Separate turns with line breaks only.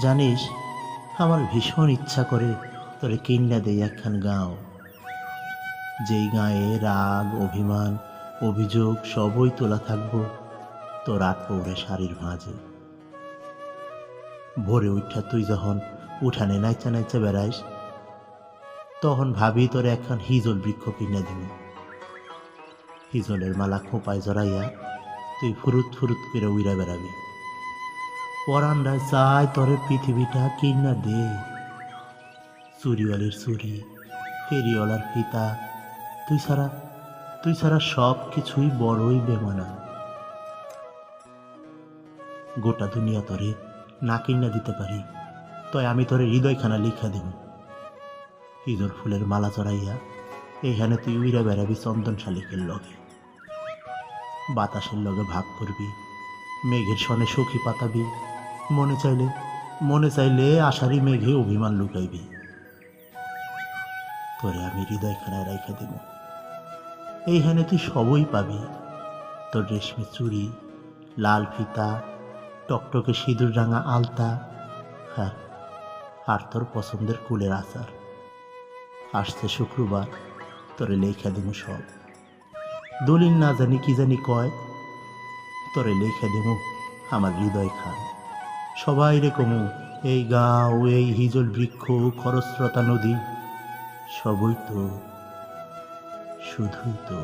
জানিস, আমার ভীষণ ইচ্ছা করে তোরে কিন্না দেই একখান গাঁও। যেই গায়ে রাগ, অভিমান, অভিযোগ সবই তোলা থাকব তোর আট পৌরে শাড়ির ভাঁজে ভোরে উঠা তুই যখন উঠানে নাইচা নাইচা বেড়াইস, তখন ভাবি তোরে একখান হিজল বৃক্ষ কিনে দিবি। হিজলের মালা খোঁপায় জড়াইয়া তুই ফুরুত ফুরুত করে উইরা বেড়াবি। পরান্ডায় চায় তোরে পৃথিবীটা কিনা দে। চুরিওয়ালির চুরি ফেরিওয়ালার ফিতা তুই ছাড়া তুই ছাড়া সব কিছুই বড়ই বেমানা। গোটা দুনিয়া তরে না কিনা দিতে পারি তয় আমি তোরে হৃদয়খানা লিখা দেব। হিজর ফুলের মালা চড়াইয়া এইখানে তুই উইরা বেড়াবি চন্দন শালিকের লগে। বাতাসের লগে ভাগ করবি, মেঘের সনে সখী পাতাবি মনে চাইলে মনে চাইলে আষাঢ়ি মেঘে অভিমান লুকাইবি। তোরে আমি হৃদয়খানায় রাইখা দেব। এইখানে তুই সবই পাবি। তোর রেশমি চুড়ি লাল ফিতা, টকটকে সিঁদুর রাঙা আলতা হ্যাঁ আর তোর পছন্দের কুলের আচার। আসছে শুক্রবার, তোরে লেখা দেব সব। দলিল না জানি কি জানি কয়, তোরে লেখা দেব আমার হৃদয় খান সবাই রে কমু এই গাঁও এই হিজল বৃক্ষ খরস্রতা নদী সবই তো শুধুই তো